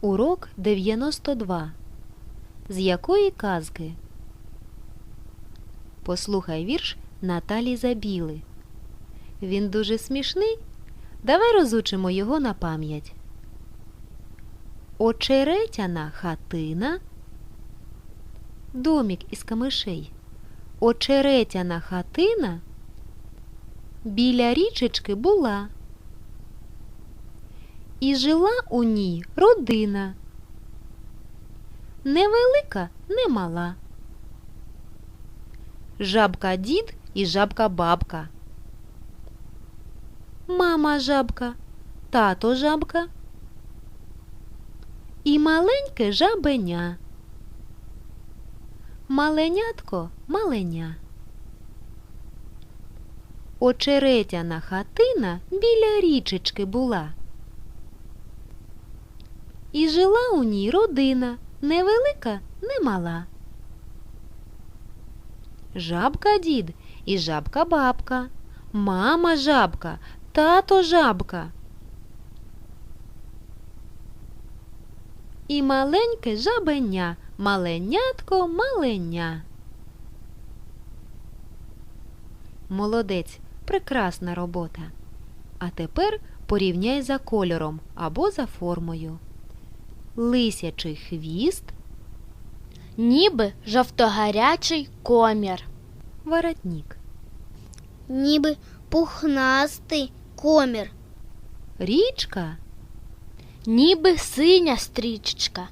Урок 92. З якої казки? Послухай вірш Наталі Забіли. Він дуже смішний. Давай розучимо його на пам'ять. Очеретяна хатина. Домік із камишей. Очеретяна хатина біля річечки була. І жила у ній родина. Невелика, не мала. Жабка дід і жабка бабка. Мама жабка, тато жабка. І маленьке жабеня. Маленятко маленя. Очеретяна хатина біля річечки була. І жила у ній родина, невелика, не мала. Жабка дід і жабка бабка, мама жабка, тато жабка. І маленьке жабеня, маленятко маленя. Молодець, прекрасна робота. А тепер порівняй за кольором або за формою. Лисячий хвіст, ніби жовтогарячий комір, воротник, ніби пухнастий комір, річка, ніби синя стрічечка,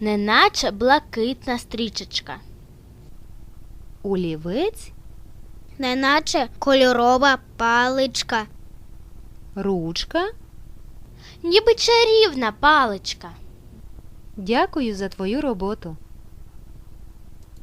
неначе блакитна стрічечка, олівець, неначе кольорова паличка, ручка. ніби чарівна паличка. Дякую за твою роботу.